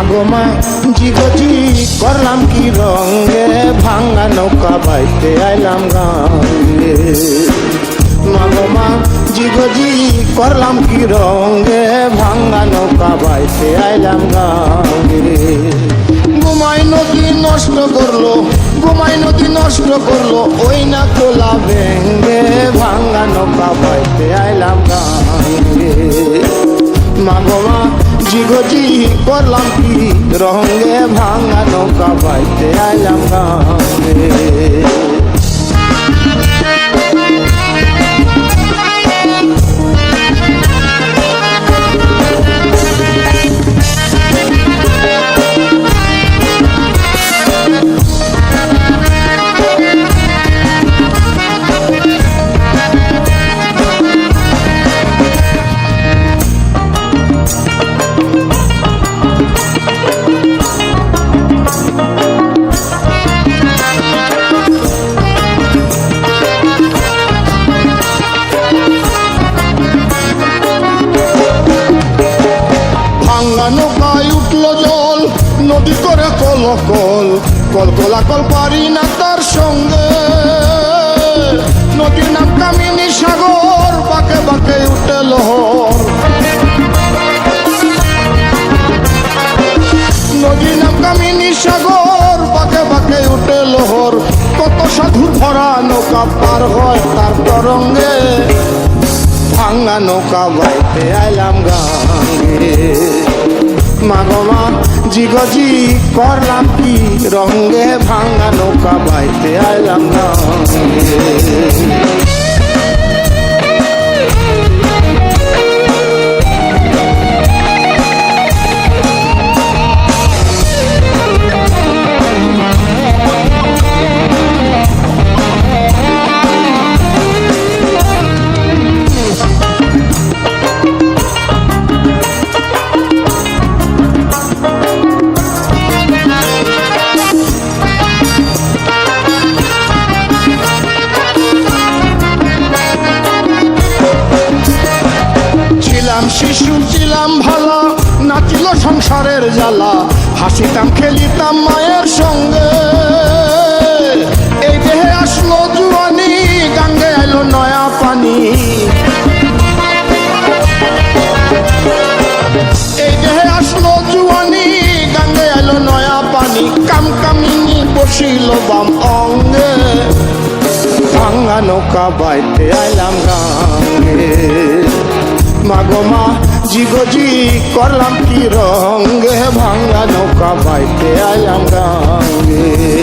মাগমা জিগজি করলাম কি রঙে ভাঙ্গা নৌকা বাইতে আইলাম গাঙ্গে মাগমা জিগজি করলাম কি রঙে ভাঙ্গা নৌকা বাইতে আইলাম গাঙ্গে ঘুমাই নদী নষ্ট করল ঘুমাই নদী নষ্ট করল, ওই না তোলা ভেঙ্গে ভাঙ্গা নৌকা বাইতে আইলাম গাঙ্গে মাগমা জিগজি করলাম কি রঙে ভাঙ্গা নৌকা বাইতে আইলাম গাঙ্গে ভাঙ্গা নৌকায় উঠল জল, নদী করে কল কল কল কলা কল পারি না তার সঙ্গে। নদীর নাম কামিনী সাগর, বাঁকে বাঁকে উঠে লহর। নদীর নাম কামিনী সাগর, বাঁকে বাঁকে উঠে লহর। কত সাধুর ভরা নৌকা পার হয় তার তরঙ্গে। ভাঙ্গা নৌকা বাইতে আইলাম গাঙ্গে মাগমা জিগজি করলাম কি? রঙ্গে ভাঙা নৌকা বাইতে আইলাম গাঙ্গে ছিলাম শিশু ছিলাম ভালো, নাচিল সংসারের জ্বালা, হাসিতাম, খেলিতাম মায়ের সঙ্গে। এই দেহে আসলো জুয়ানি, গাঙ্গে এলো নয়া পানি। এই দেহে আসলো জুয়ানি, গাঙ্গে এলো নয়া পানি। কাম কামিনী বসিল বাম অঙ্গে। নৌকা বাইতে আইলাম গাঙ্গে। মাগমা জিগজি করলাম কি রঙ্গে ভাঙ্গা নৌকা বাইতে আয়াম গাঙ্গে